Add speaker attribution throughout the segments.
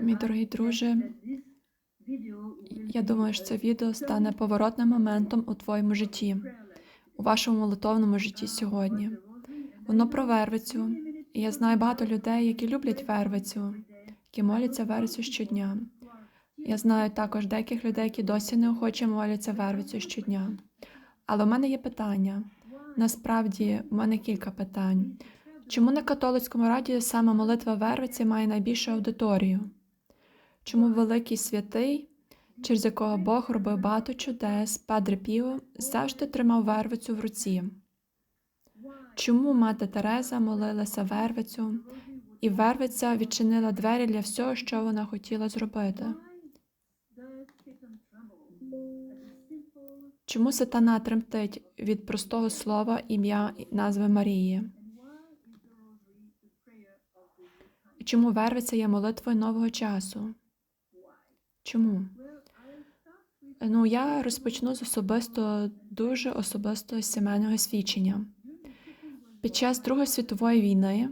Speaker 1: Мій дорогий друже, я думаю, що це відео стане поворотним моментом у твоєму житті, у вашому молитовному житті сьогодні. Воно про вервицю. І я знаю багато людей, які люблять вервицю, які моляться вервицю щодня. Я знаю також деяких людей, які досі неохоче моляться вервицю щодня. Але у мене є питання. Насправді, у мене кілька питань. Чому на католицькому раді саме молитва Вервиці має найбільшу аудиторію? Чому великий святий, через якого Бог робив багато чудес, Падре Піо, завжди тримав Вервицю в руці? Чому мати Тереза молилася Вервицю, і Вервиця відчинила двері для всього, що вона хотіла зробити? Чому сатана тремтить від простого слова ім'я назви Марії? І Чому вервиця є молитвою нового часу? Чому? Ну, я розпочну з особисто, дуже особистого сімейного свідчення. Під час Другої світової війни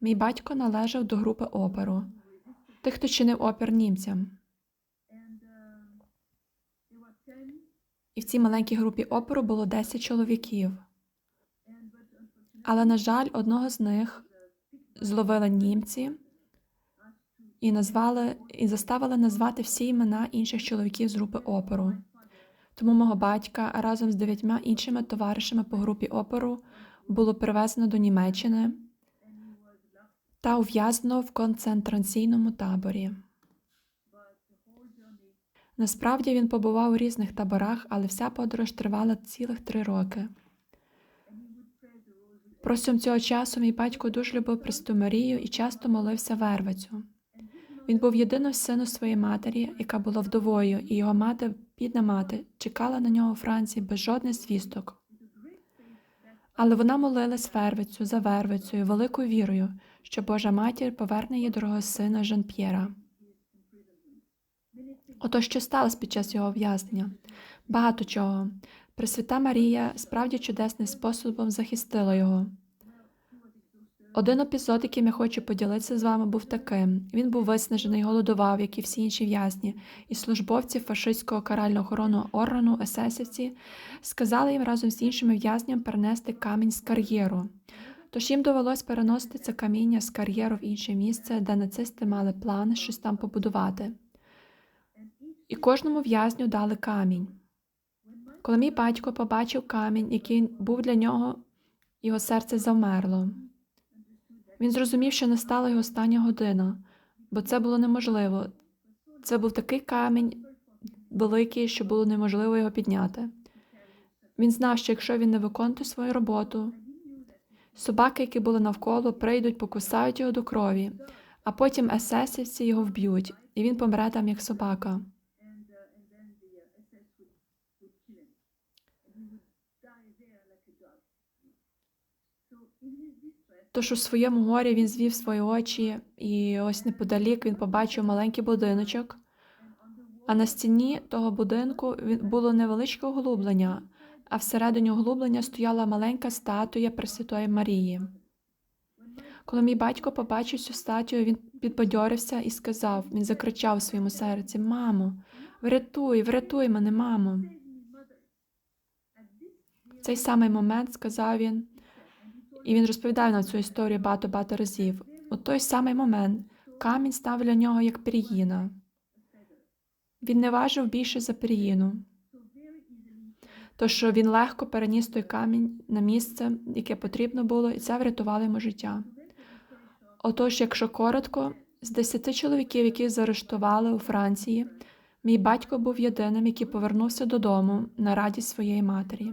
Speaker 1: мій батько належав до групи оперу, тих, хто чинив опір німцям. І в цій маленькій групі опору було 10 чоловіків. Але, на жаль, одного з них зловили німці і назвали і заставили назвати всі імена інших чоловіків з групи опору. Тому мого батька разом з дев'ятьма іншими товаришами по групі опору було привезено до Німеччини та ув'язнено в концентраційному таборі. Насправді він побував у різних таборах, але вся подорож тривала цілих три роки. Протягом цього часу мій батько дуже любив Престу Марію і часто молився вервицю. Він був єдиним сином своєї матері, яка була вдовою, і його мати, бідна мати, чекала на нього у Франції без жодних звісток. Але вона молилась вервицю за вервицею, великою вірою, що Божа матір поверне її дорогого сина Жан П'єра. Ото що сталося під час його ув'язнення? Багато чого. Пресвята Марія справді чудесним способом захистила його. Один епізод, яким я хочу поділитися з вами, був таким: він був виснажений, голодував, як і всі інші в'язні, і службовці фашистського карального охоронного органу, есесівці, сказали їм разом з іншими в'язнями перенести камінь з кар'єру. Тож їм довелось переносити це каміння з кар'єру в інше місце, де нацисти мали план щось там побудувати. І кожному в'язню дали камінь. Коли мій батько побачив камінь, який був для нього, його серце завмерло. Він зрозумів, що настала його остання година, бо це було неможливо. Це був такий камінь великий, що було неможливо його підняти. Він знав, що якщо він не виконує свою роботу, собаки, які були навколо, прийдуть, покусають його до крові, а потім есесівці його вб'ють, і він помре там як собака. Тож у своєму горі він звів свої очі, і ось неподалік він побачив маленький будиночок. А на стіні того будинку було невеличке оглублення, а всередині оглублення стояла маленька статуя Пресвятої Марії. Коли мій батько побачив цю статую, він підбадьорився і сказав: він закричав у своєму серці: Мамо, врятуй, врятуй мене, мамо. В цей самий момент сказав він, і він розповідає нам цю історію багато-багато разів. У той самий момент камінь став для нього як пір'їна. Він не важив більше за пір'їну. Тож він легко переніс той камінь на місце, яке потрібно було, і це врятувало йому життя. Отож, якщо коротко, з десяти чоловіків, яких заарештували у Франції, мій батько був єдиним, який повернувся додому на радість своєї матері.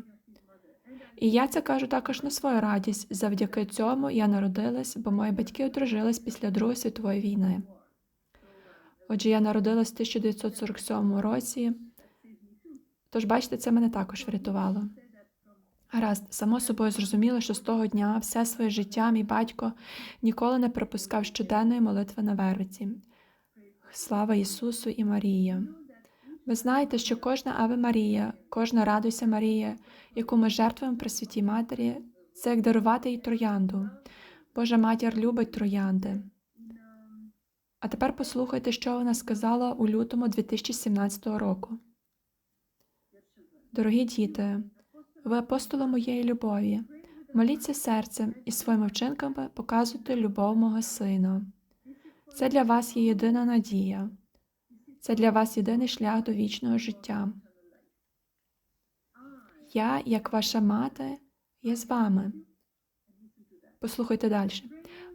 Speaker 1: І я це кажу також на свою радість. Завдяки цьому я народилась, бо мої батьки одружились після Другої світової війни. Отже, я народилась в 1947 році, тож, бачите, це мене також врятувало. Гаразд, само собою зрозуміло, що з того дня все своє життя мій батько ніколи не пропускав щоденної молитви на вервиці. Слава Ісусу і Марія! Ви знаєте, що кожна Аве Марія, кожна радуйся Марія, яку ми жертвуємо при святій Матері, це як дарувати їй троянду. Божа матір любить троянди. А тепер послухайте, що вона сказала у лютому 2017 року. Дорогі діти, ви апостоли моєї любові. Моліться серцем і своїми вчинками показуйте любов мого сина. Це для вас є єдина надія. Це для вас єдиний шлях до вічного життя. Я, як ваша мати, є з вами. Послухайте далі.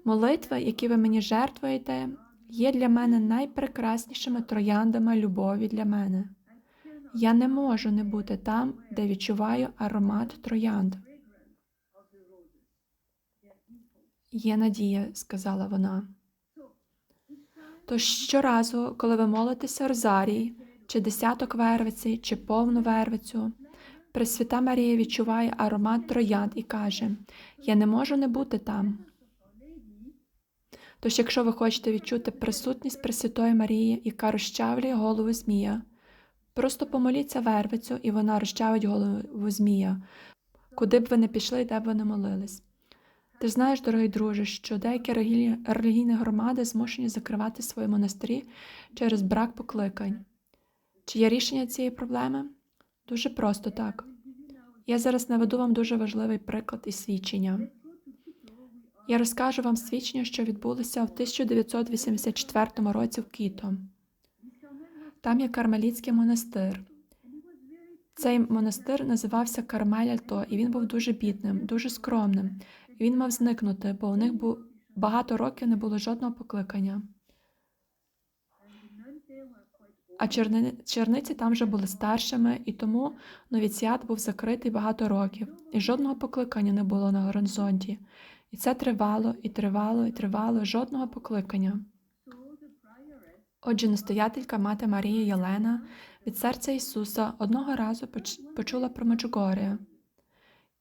Speaker 1: Молитви, які ви мені жертвуєте, є для мене найпрекраснішими трояндами любові для мене. Я не можу не бути там, де відчуваю аромат троянд. Є надія, сказала вона. Тож щоразу, коли ви молитеся Розарій, чи десяток вервиці, чи повну вервицю, Пресвята Марія відчуває аромат троянд і каже: Я не можу не бути там. Тож, якщо ви хочете відчути присутність Пресвятої Марії, яка розчавлює голову Змія, просто помоліться вервицю, і вона розчавить голову Змія, куди б ви не пішли де б ви не молились. Ти знаєш, дорогий друже, що деякі релігійні- громади змушені закривати свої монастирі через брак покликань. Чи є рішення цієї проблеми? Дуже просто так. Я зараз наведу вам дуже важливий приклад із свідчення. Я розкажу вам свідчення, що відбулося в 1984 році в Кіто. Там є Кармелітський монастир. Цей монастир називався Кармель Альто, і він був дуже бідним, дуже скромним. Він мав зникнути, бо у них бу- багато років не було жодного покликання. А черни... черниці там вже були старшими, і тому новіціат був закритий багато років, і жодного покликання не було на горизонті. І це тривало, і тривало, і тривало, жодного покликання. Отже, настоятелька мати Марія Єлена від серця Ісуса одного разу поч- почула про Меджугорія.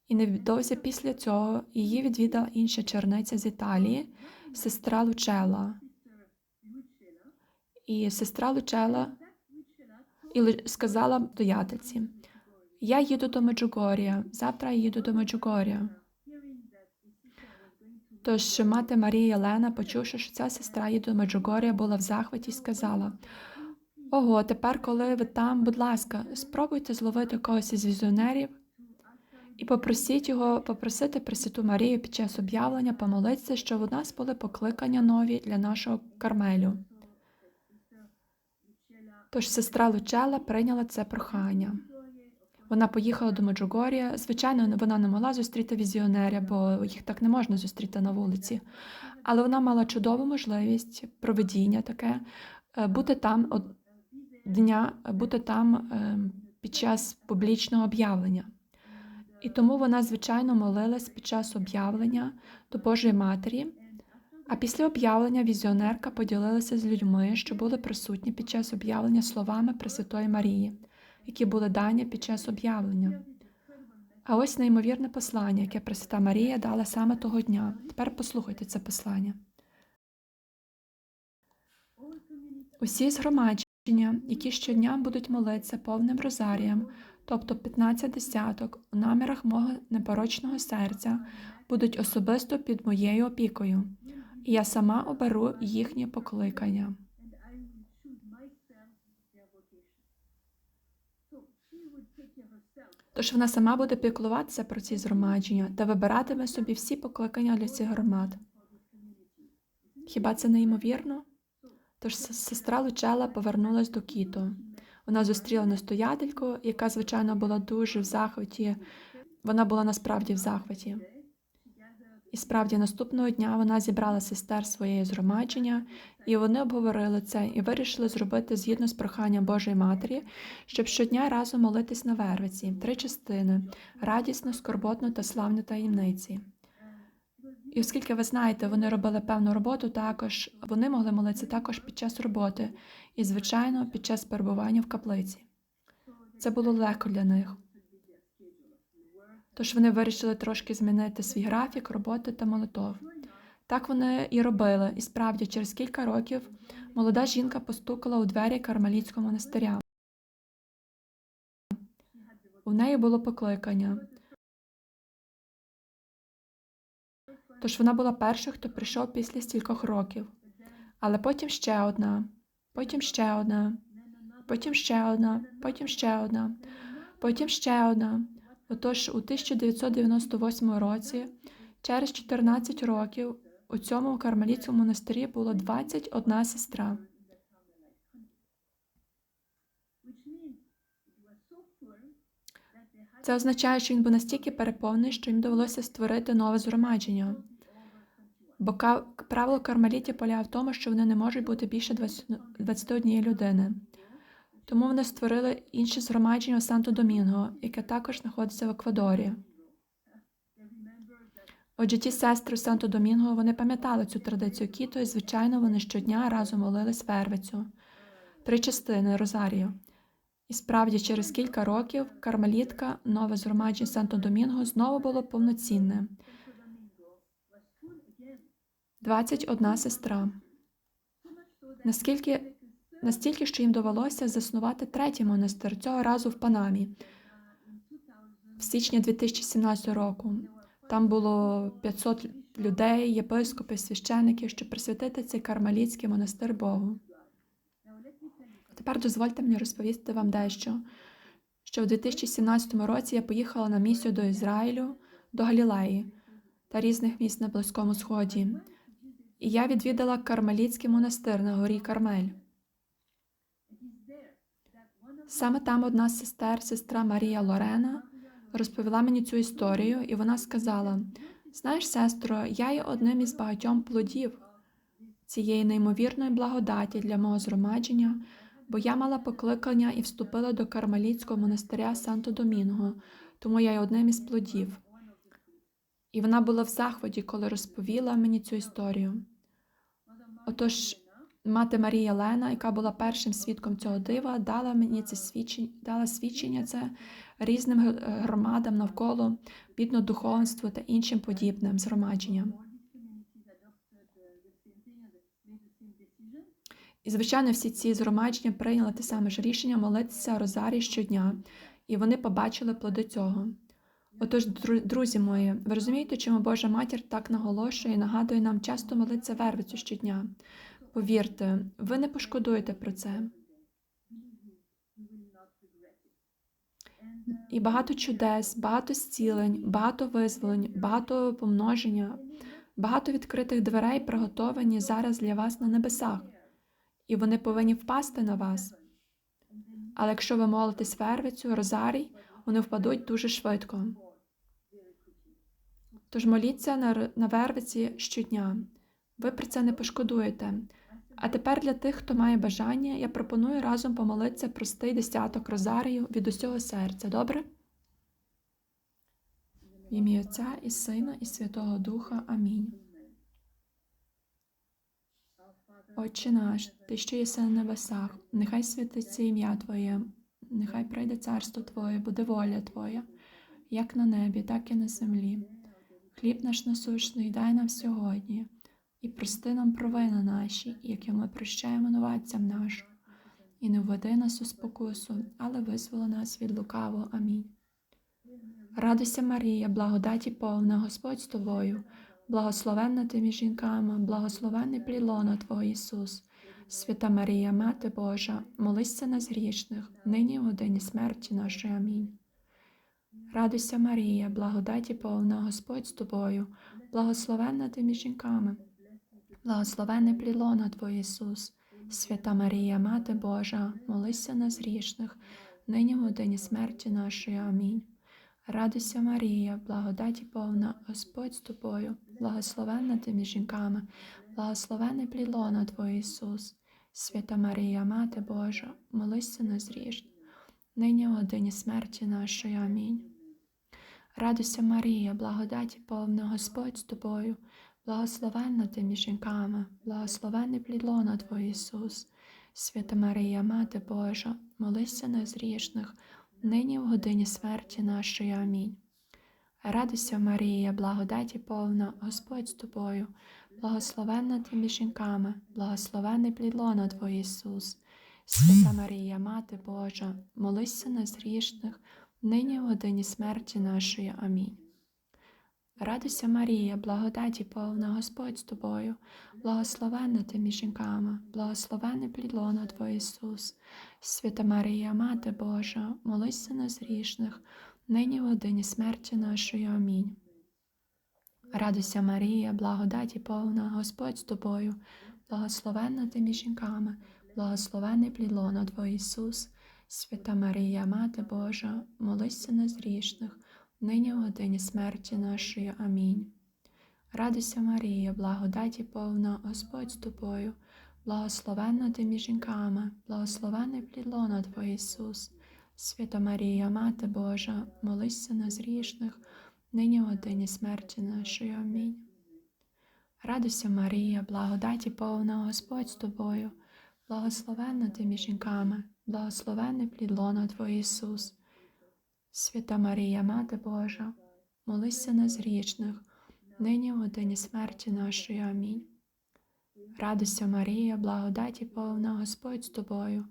Speaker 1: І невдовзі після цього її відвідала інша черниця з Італії, сестра Лучела. І сестра Лучела і сказала доятельці: Я їду до Меджугорія, завтра я їду до Меджугорія. Тож мати Марія Єлена, почувши, що ця сестра їде до Меджугорія, була в захваті і сказала: Ого, тепер, коли ви там, будь ласка, спробуйте зловити когось із візіонерів і попросіть його попросити Пресвяту Марію під час об'явлення помолитися, щоб у нас були покликання нові для нашого Кармелю. Тож сестра Лучела прийняла це прохання. Вона поїхала до Меджугорія. Звичайно, вона не могла зустріти візіонеря, бо їх так не можна зустріти на вулиці. Але вона мала чудову можливість проведіння таке, е, бути там дня, бути там е, під час публічного об'явлення. І тому вона, звичайно, молилась під час об'явлення до Божої Матері. А після об'явлення візіонерка поділилася з людьми, що були присутні під час об'явлення словами Пресвятої Марії, які були дані під час об'явлення. А ось неймовірне послання, яке Пресвята Марія дала саме того дня. Тепер послухайте це послання. Усі згромадження, які щодня будуть молитися повним розарієм, тобто 15 десяток, у намірах мого непорочного серця, будуть особисто під моєю опікою, і я сама оберу їхнє покликання. Тож вона сама буде піклуватися про ці згромадження та вибиратиме собі всі покликання для цих громад. Хіба це неймовірно? Тож сестра Лучела повернулась до Кіто. Вона зустріла настоятельку, яка, звичайно, була дуже в захваті. Вона була насправді в захваті. І справді наступного дня вона зібрала сестер своєї згромадження, і вони обговорили це і вирішили зробити згідно з проханням Божої Матері, щоб щодня разом молитись на вервиці, три частини радісно, скорботно та славно таємниці. І оскільки ви знаєте, вони робили певну роботу також, вони могли молитися також під час роботи і, звичайно, під час перебування в каплиці. Це було легко для них. Тож вони вирішили трошки змінити свій графік роботи та молитов. Так вони і робили, і справді через кілька років молода жінка постукала у двері Кармелітського монастиря. У неї було покликання. Тож вона була перша, хто прийшов після стількох років. Але потім ще одна, потім ще одна, потім ще одна, потім ще одна, потім ще одна. Отож, у 1998 році, через 14 років, у цьому кармелітському монастирі було 21 сестра. Це означає, що він був настільки переповнений, що їм довелося створити нове згромадження. Бо правило кармелітів полягає в тому, що вони не можуть бути більше 20 21 людини. Тому вони створили інше згромадження у Санто-Домінго, яке також знаходиться в Еквадорі. Отже, ті сестри Санто-Домінго вони пам'ятали цю традицію кіто, і, звичайно, вони щодня разом молились вервицю. Три частини Розарію. І справді, через кілька років кармелітка, нове згромадження Санто-Домінго, знову було повноцінне. 21 сестра. Наскільки, настільки, що їм довелося заснувати третій монастир, цього разу в Панамі, в січні 2017 року. Там було 500 людей, єпископи, священики, щоб присвятити цей кармелітський монастир Богу. Тепер дозвольте мені розповісти вам дещо. Що в 2017 році я поїхала на місію до Ізраїлю, до Галілеї та різних міст на Близькому Сході. І я відвідала Кармелітський монастир на горі Кармель. Саме там одна з сестер, сестра Марія Лорена, розповіла мені цю історію, і вона сказала: Знаєш, сестро, я є одним із багатьом плодів цієї неймовірної благодаті для мого згромадження, бо я мала покликання і вступила до Кармелітського монастиря Санто-Домінго, тому я є одним із плодів. І вона була в захваті, коли розповіла мені цю історію. Отож, мати Марія Лена, яка була першим свідком цього дива, дала мені це свідчення, дала свідчення це різним громадам навколо, бідно духовенству та іншим подібним згромадженням. І, звичайно, всі ці згромадження прийняли те саме ж рішення молитися Розарі щодня, і вони побачили плоди цього. Отож, друзі мої, ви розумієте, чому Божа матір так наголошує і нагадує нам часто молитися вервицю щодня? Повірте, ви не пошкодуєте про це. І багато чудес, багато зцілень, багато визволень, багато помноження, багато відкритих дверей приготовані зараз для вас на небесах, і вони повинні впасти на вас. Але якщо ви молитесь вервицю, розарій, вони впадуть дуже швидко. Тож моліться на, на вервиці щодня. Ви про це не пошкодуєте. А тепер для тих, хто має бажання, я пропоную разом помолитися простий десяток розарію від усього серця. Добре? В ім'я Отця і Сина, і Святого Духа. Амінь. Отче наш, Ти, що єси на небесах, нехай святиться ім'я Твоє, нехай прийде царство Твоє, буде воля Твоя, як на небі, так і на землі. Хліб наш насущний дай нам сьогодні, і прости нам провини наші, які ми прощаємо новадцям нашим. І не введи нас у спокусу, але визволи нас від лукавого. Амінь. Радуйся, Марія, благодаті повна, Господь з тобою, благословенна ти між жінками, благословенний плілона Твого Ісус. Свята Марія, Мати Божа, молись за нас грішних, нині в годині смерті нашої. Амінь. Радуйся, Марія, благодаті повна, Господь з тобою, благословенна ти між жінками, благословенний плілона Твій Ісус. Свята Марія, Мати Божа, молися нас грішних, нині в годині смерті нашої. Амінь. Радуйся, Марія, благодаті повна, Господь з тобою, благословенна ти між жінками, благословенний плілона Твій Ісус. Свята Марія, Мати Божа, молися нас грішних, нині в годині смерті нашої. Амінь. Радуйся, Марія, благодаті повна, Господь з тобою, благословенна ти між жінками, благословенний плід лона Твій Ісус. Свята Марія, Мати Божа, молися нас грішних, нині в годині смерті нашої. Амінь. Радуйся, Марія, благодаті повна, Господь з тобою, благословенна ти між жінками, благословенний плід лона Твій Ісус. Свята Марія, Мати Божа, молися нас грішних, нині в годині смерті нашої. Амінь. Радуйся, Марія, благодаті повна Господь з тобою, благословенна ти між жінками, благословенний плід лона Твоє Ісус. Свята Марія, Мати Божа, молись за нас грішних, нині в годині смерті нашої. Амінь. Радуйся, Марія, благодаті повна Господь з тобою, благословенна ти між жінками, благословенний плід лона Твоє Ісус. Свята Марія, Мати Божа, молись за нас грішних, нині в годині смерті нашої. Амінь. Радуйся, Марія, благодаті повна Господь з тобою, благословенна ти між жінками, благословенний плід лона Твоє Ісус. Свята Марія, Мати Божа, молись за нас грішних, нині в годині смерті нашої. Амінь. Радуйся, Марія, благодаті повна Господь з тобою, благословенна ти між жінками, благословенний плід лона Твоє Ісус. Свята Марія, Мати Божа, молись за нас грішних, нині в годині смерті нашої. Амінь. Радуйся, Марія, благодаті повна Господь з тобою,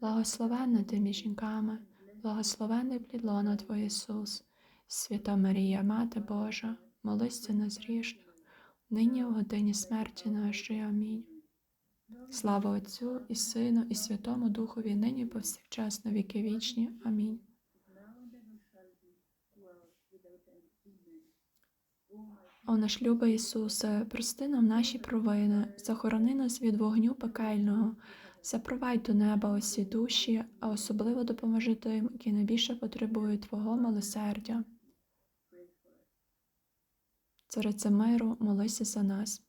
Speaker 1: благословенна ти між жінками, благословенний плід лона Твоє Ісус. Свята Марія, Мати Божа, молись за нас грішних, нині в годині смерті нашої. Амінь. Слава Отцю і Сину, і Святому Духові, нині повсякчас на віки вічні. Амінь. О наш любий Ісусе, прости нам наші провини, захорони нас від вогню пекельного, запровадь до неба усі душі, а особливо допоможи тим, які найбільше потребують Твого милосердя. Царице миру, молися за нас.